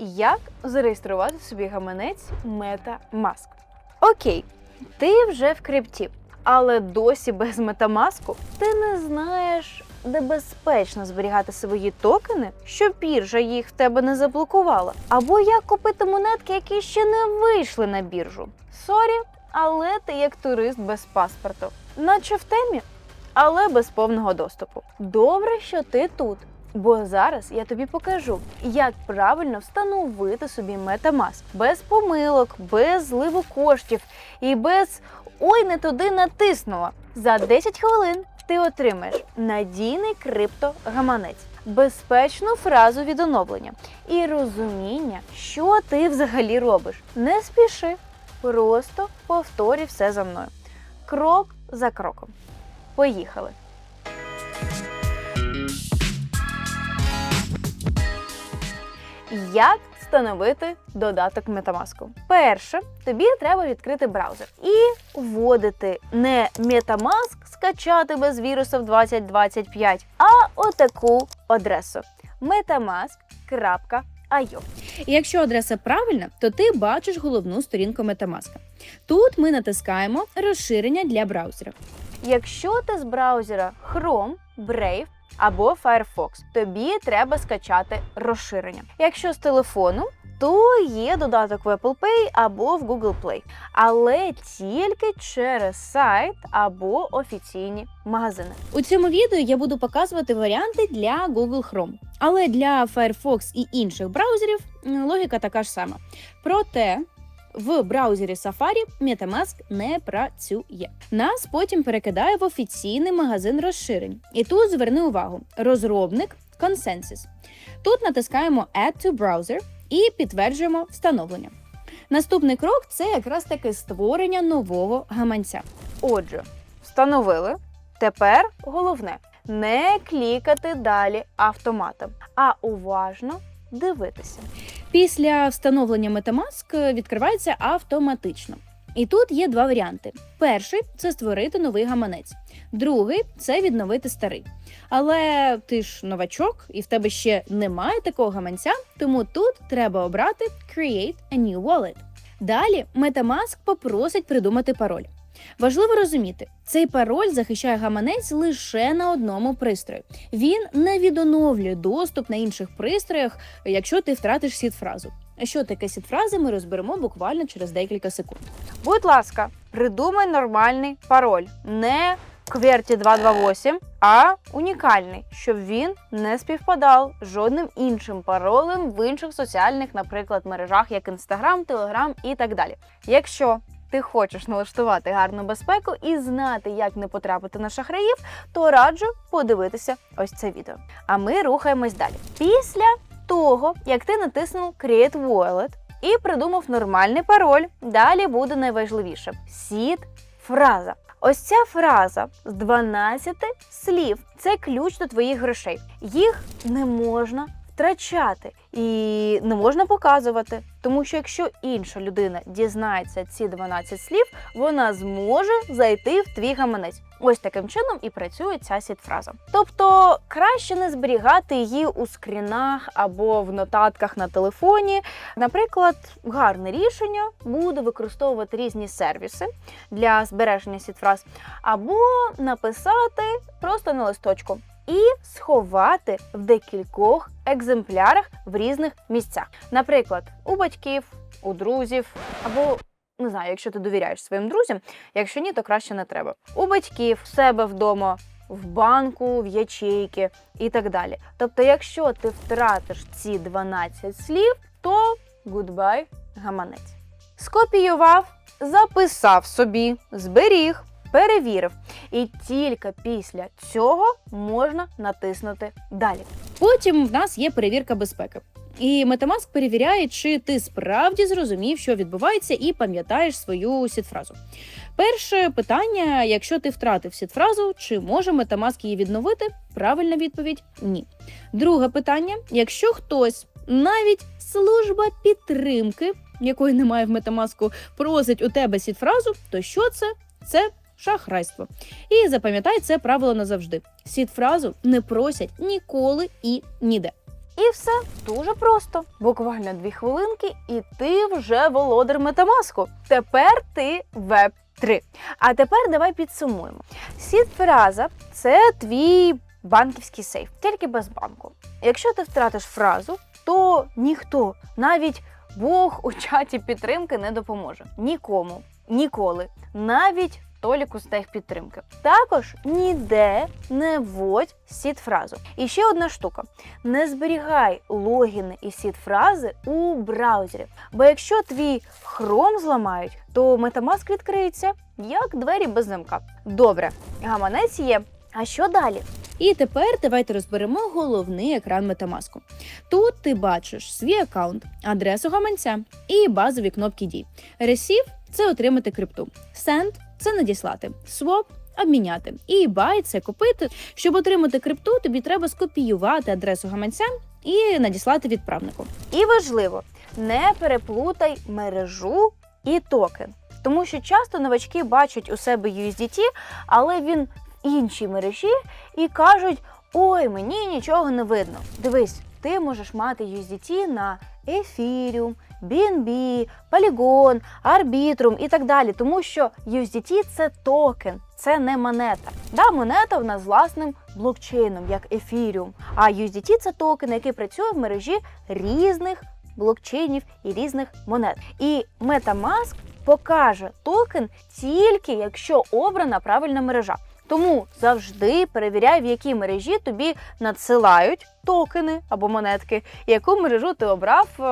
Як зареєструвати собі гаманець MetaMask? Окей, ти вже в крипті, але досі без MetaMask ти не знаєш, де безпечно зберігати свої токени, щоб біржа їх в тебе не заблокувала. Або як купити монетки, які ще не вийшли на біржу. Сорі, але ти як турист без паспорту, наче в темі, але без повного доступу. Добре, що ти тут. Бо зараз я тобі покажу, як правильно встановити собі MetaMask без помилок, без зливу коштів і без ой, не туди натиснула. За 10 хвилин ти отримаєш надійний криптогаманець, безпечну фразу від оновлення і розуміння, що ти взагалі робиш. Не спіши, просто повторюй все за мною. Крок за кроком. Поїхали! Як встановити додаток MetaMask? Перше, тобі треба відкрити браузер і вводити не MetaMask скачати без вірусів 2025, а отаку адресу metamask.io. І якщо адреса правильна, то ти бачиш головну сторінку MetaMask. Тут ми натискаємо розширення для браузера. Якщо ти з браузера Chrome, Brave або Firefox, тобі треба скачати розширення. Якщо з телефону, то є додаток в Apple Pay або в Google Play, але тільки через сайт або офіційні магазини. У цьому відео я буду показувати варіанти для Google Chrome. Але для Firefox і інших браузерів логіка така ж сама. Проте в браузері Safari MetaMask не працює. Нас потім перекидає в офіційний магазин розширень. І тут зверни увагу: розробник Consensus. Тут натискаємо Add to Browser і підтверджуємо встановлення. Наступний крок це якраз таки створення нового гаманця. Отже, встановили. Тепер головне не клікати далі автоматом, а уважно дивитися. Після встановлення MetaMask відкривається автоматично. І тут є два варіанти: перший це створити новий гаманець, другий це відновити старий. Але ти ж новачок, і в тебе ще немає такого гаманця, тому тут треба обрати Create a new wallet. Далі MetaMask попросить придумати пароль. Важливо розуміти, цей пароль захищає гаманець лише на одному пристрої. Він не відоновлює доступ на інших пристроях, якщо ти втратиш сід-фразу. А що таке сід-фрази, ми розберемо буквально через декілька секунд. Будь ласка, придумай нормальний пароль, не кверті 228, а унікальний, щоб він не співпадав жодним іншим паролем в інших соціальних, наприклад, мережах, як Instagram, Telegram і так далі. Якщо ти хочеш налаштувати гарну безпеку і знати, як не потрапити на шахраїв, то раджу подивитися ось це відео. А ми рухаємось далі. Після того, як ти натиснув Create Wallet і придумав нормальний пароль, далі буде найважливіше сід фраза. Ось ця фраза з 12 слів це ключ до твоїх грошей. Їх не можна втрачати і не можна показувати, тому що якщо інша людина дізнається ці 12 слів, вона зможе зайти в твій гаманець. Ось таким чином і працює ця сітфраза. Тобто краще не зберігати її у скрінах або в нотатках на телефоні. Наприклад, гарне рішення буде використовувати різні сервіси для збереження сітфраз, або написати просто на листочку. І сховати в декількох екземплярах в різних місцях, наприклад, у батьків, у друзів, або не знаю, якщо ти довіряєш своїм друзям, якщо ні, то краще не треба. У батьків, в себе вдома, в банку, в ячейки і так далі. Тобто, якщо ти втратиш ці 12 слів, то гудбай гаманець. Скопіював, записав собі, зберіг, перевірив. І тільки після цього можна натиснути далі. Потім в нас є перевірка безпеки. І MetaMask перевіряє, чи ти справді зрозумів, що відбувається, і пам'ятаєш свою сітфразу. Перше питання: якщо ти втратив сітфразу, чи може MetaMask її відновити? Правильна відповідь ні. Друге питання: якщо хтось, навіть служба підтримки, якої немає в MetaMask, просить у тебе сітфразу, то що це? Це шахрайство. І запам'ятай це правило назавжди: сітфразу не просять ніколи і ніде. І все дуже просто. Буквально дві хвилинки, і ти вже володар метамаску. Тепер ти веб 3. А тепер давай підсумуємо. Сід-фраза це твій банківський сейф, тільки без банку. Якщо ти втратиш фразу, то ніхто, навіть Бог у чаті підтримки не допоможе. Нікому, ніколи, навіть Толіку з техпідтримки. Також ніде не вводь сід-фразу. І ще одна штука: не зберігай логіни і сід-фрази у браузері. Бо якщо твій Chrome зламають, то Metamask відкриється як двері без замка. Добре, гаманець є. А що далі? І тепер давайте розберемо головний екран Metamask. Тут ти бачиш свій аккаунт, адресу гаманця і базові кнопки дій. Receive – це отримати крипту. Send – це надіслати. Swap – обміняти. І buy – це купити. Щоб отримати крипту, тобі треба скопіювати адресу гаманця і надіслати відправнику. І важливо, не переплутай мережу і токен. Тому що часто новачки бачать у себе USDT, але він в іншій мережі і кажуть: ой, мені нічого не видно. Дивись, ти можеш мати USDT на Ethereum, BNB, Polygon, Arbitrum і так далі. Тому що USDT це токен, це не монета. Да, монета в нас з власним блокчейном, як Ethereum. А USDT це токен, який працює в мережі різних блокчейнів і різних монет. І MetaMask покаже токен тільки якщо обрана правильна мережа. Тому завжди перевіряй, в якій мережі тобі надсилають токени або монетки, яку мережу ти обрав е,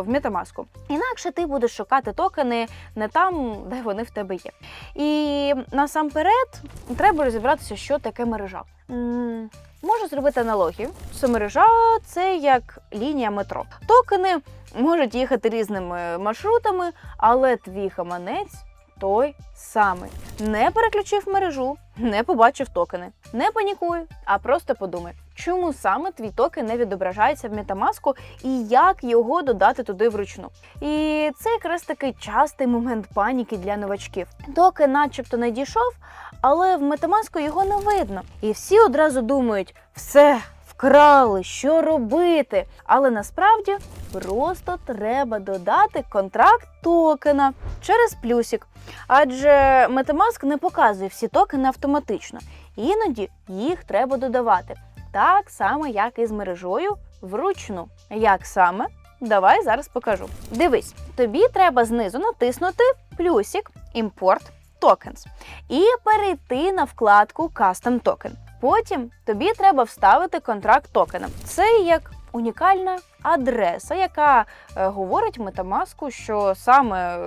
в Metamask. Інакше ти будеш шукати токени не там, де вони в тебе є. І насамперед треба розібратися, що таке мережа. Можу зробити аналогію. Що мережа це як лінія метро. Токени можуть їхати різними маршрутами, але твій хаманець той самий. Не переключив мережу, не побачив токени. Не панікуй, а просто подумай, чому саме твій токен не відображається в Metamask і як його додати туди вручну. І це якраз такий частий момент паніки для новачків. Токен начебто не дійшов, але в Metamask його не видно. І всі одразу думають: все. Вкрали, що робити? Але насправді просто треба додати контракт токена через плюсик. Адже Metamask не показує всі токени автоматично. Іноді їх треба додавати. Так само, як і з мережою вручну. Як саме? Давай зараз покажу. Дивись, тобі треба знизу натиснути плюсик Import Tokens і перейти на вкладку Custom Token. Потім тобі треба вставити контракт токена. Це як унікальна адреса, яка е, говорить Metamask, що саме е,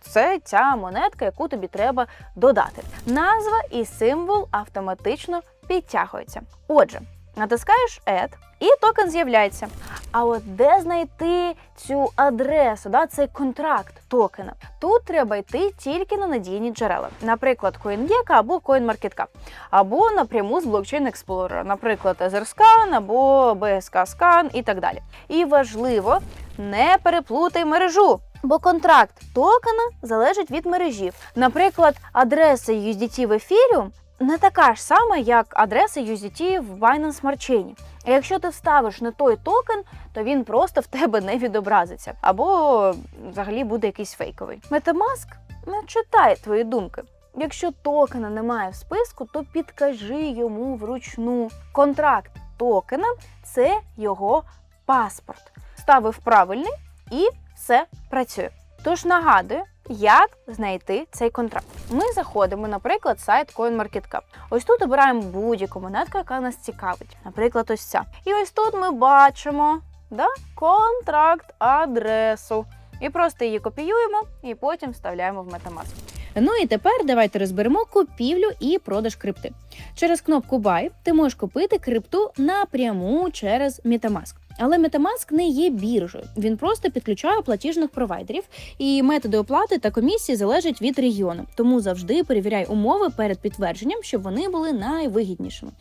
це ця монетка, яку тобі треба додати. Назва і символ автоматично підтягуються. Отже, натискаєш Add, і токен з'являється. А от де знайти цю адресу, да, цей контракт токена? Тут треба йти тільки на надійні джерела, наприклад, CoinGecko або CoinMarketCap, або напряму з блокчейн Explorer, наприклад, Etherscan або BSK Scan і так далі. І важливо, не переплутай мережу. Бо контракт токена залежить від мережі. Наприклад, адреса USDT в Ethereum не така ж сама, як адреса USDT в Binance Smart Chain. Якщо ти вставиш не той токен, то він просто в тебе не відобразиться, або взагалі буде якийсь фейковий. Metamask не читає твої думки. Якщо токена немає в списку, то підкажи йому вручну. Контракт токена це його паспорт. Ставив правильний і все працює. Тож нагадую, як знайти цей контракт. Ми заходимо, наприклад, сайт CoinMarketCap. Ось тут обираємо будь-яку монетку, яка нас цікавить. Наприклад, ось ця. І ось тут ми бачимо да, контракт адресу. І просто її копіюємо і потім вставляємо в Metamask. Ну і тепер давайте розберемо купівлю і продаж крипти. Через кнопку Buy ти можеш купити крипту напряму через Metamask. Але Metamask не є біржею. Він просто підключає платіжних провайдерів, і методи оплати та комісії залежать від регіону. Тому завжди перевіряй умови перед підтвердженням, щоб вони були найвигіднішими.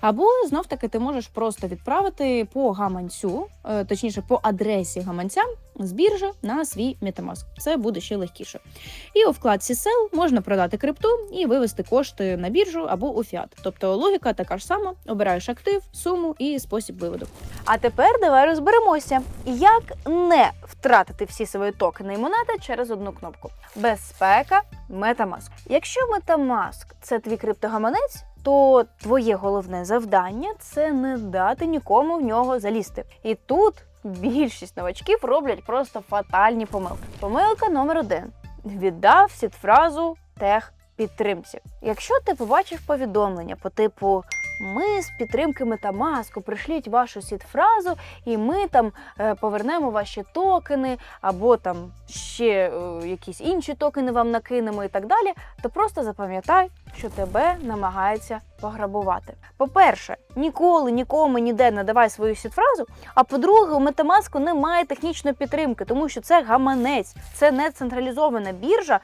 Або знов таки ти можеш просто відправити по гаманцю, е, точніше по адресі гаманця з біржі на свій Metamask. Це буде ще легкіше. І у вкладці Sell можна продати крипту і вивести кошти на біржу або у фіат. Тобто логіка така ж сама: обираєш актив, суму і спосіб виводу. А тепер давай розберемося, як не втратити всі свої токени і монети через одну кнопку. Безпека Metamask. Якщо Metamask – це твій криптогаманець, то твоє головне завдання це не дати нікому в нього залізти. І тут більшість новачків роблять просто фатальні помилки. Помилка номер один: віддав сітфразу тех підтримці. Якщо ти побачив повідомлення по типу ми з підтримки Metamask пришліть вашу сіт-фразу, і ми там е, повернемо ваші токени, або там ще е, якісь інші токени вам накинемо і так далі, то просто запам'ятай, що тебе намагається пограбувати. По-перше, ніколи нікому ніде не давай свою сіт-фразу. А по-друге, у Metamask немає технічної підтримки, тому що це гаманець, це не централізована біржа,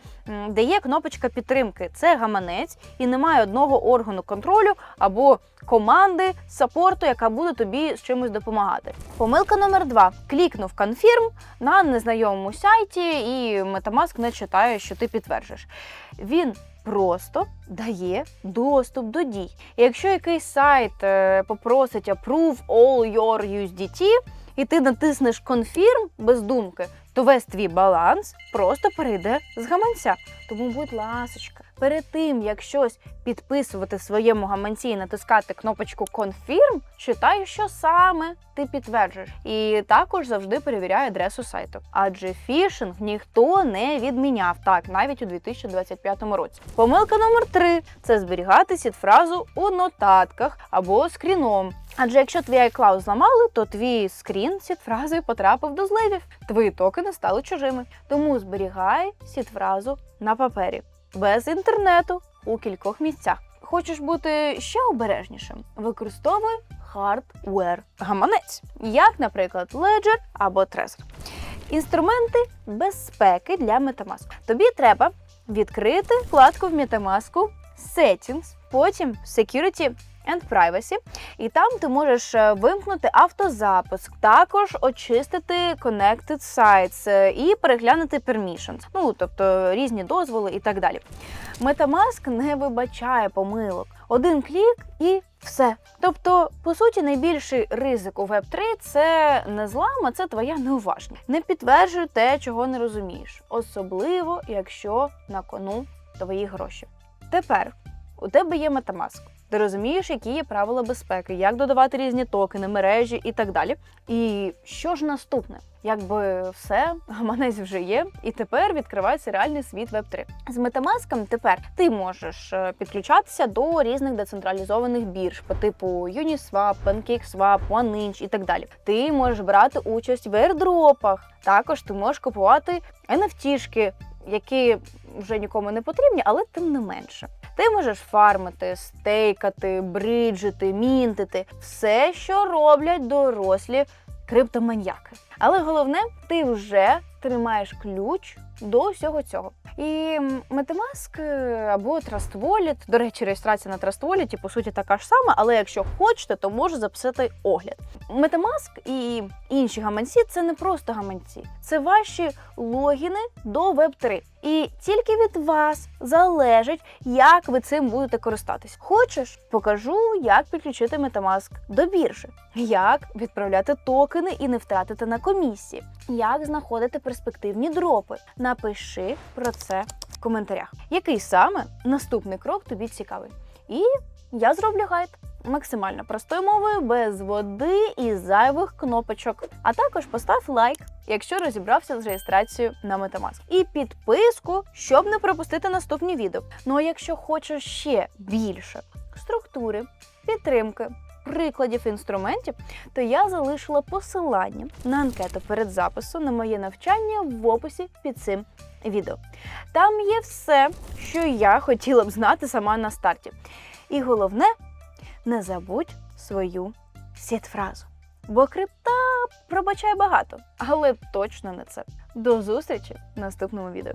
де є кнопочка підтримки. Це гаманець і немає одного органу контролю або команди саппорту, яка буде тобі з чимось допомагати. Помилка номер два: клікнув конфірм на незнайомому сайті, і Metamask не читає, що ти підтверджуєш. Він просто дає доступ до дій. І якщо якийсь сайт е, попросить approve all your USDT, і ти натиснеш конфірм без думки, то весь твій баланс просто перейде з гаманця. Тому, будь ласочка, перед тим як щось підписувати в своєму гаманці і натискати кнопочку Confirm, читай, що саме ти підтверджуєш. І також завжди перевіряй адресу сайту. Адже фішинг ніхто не відміняв так, навіть у 2025 році. Помилка номер три це зберігати сіт-фразу у нотатках або скріном. Адже якщо твій iCloud зламали, то твій скрін з потрапив до зливів. Твої токени стали чужими. Тому зберігай сіт-фразу на папері без інтернету у кількох місцях. Хочеш бути ще обережнішим? Використовуй hardware гаманець, як, наприклад, Ledger або Trezor. Інструменти безпеки для Metamask. Тобі треба відкрити вкладку в Metamask Settings, потім Security and Privacy, і там ти можеш е, вимкнути автозапуск, також очистити Connected Sites е, і переглянути Permissions, ну тобто різні дозволи і так далі. Metamask не вибачає помилок. Один клік і все. Тобто, по суті, найбільший ризик у Web3 – це не злам, а це твоя неуважність. Не підтверджуй те, чого не розумієш, особливо якщо на кону твої гроші. Тепер у тебе є Metamask. Ти розумієш, які є правила безпеки, як додавати різні токени, мережі і так далі. І що ж наступне? Якби все, гаманець вже є, і тепер відкривається реальний світ Web3. З Metamask тепер ти можеш е, підключатися до різних децентралізованих бірж по типу Uniswap, PancakeSwap, OneInch і так далі. Ти можеш брати участь в airdropах. Також ти можеш купувати NFT-шки, які вже нікому не потрібні, але тим не менше. Ти можеш фармити, стейкати, бриджити, мінтити все, що роблять дорослі криптоманьяки. Але головне, ти вже тримаєш ключ до всього цього. І Metamask е, або Trust Wallet, до речі, реєстрація на Trust Wallet, по суті, така ж сама, але якщо хочете, то можу записати огляд. Metamask і інші гаманці це не просто гаманці, це ваші логіни до Web3. І тільки від вас залежить, як ви цим будете користатись. Хочеш, покажу, як підключити Metamask до біржі, як відправляти токени і не втратити на комісії, як знаходити перспективні дропи. Напиши про це в коментарях. Який саме наступний крок тобі цікавий? І я зроблю гайд максимально простою мовою, без води і зайвих кнопочок. А також постав лайк, якщо розібрався з реєстрацією на Metamask. І підписку, щоб не пропустити наступні відео. Ну а якщо хочеш ще більше структури, підтримки. Прикладів інструментів, то я залишила посилання на анкету перед записом на моє навчання в описі під цим відео. Там є все, що я хотіла б знати сама на старті. І головне, не забудь свою сіт-фразу. Бо крипта пробачає багато, але точно не це. До зустрічі в наступному відео.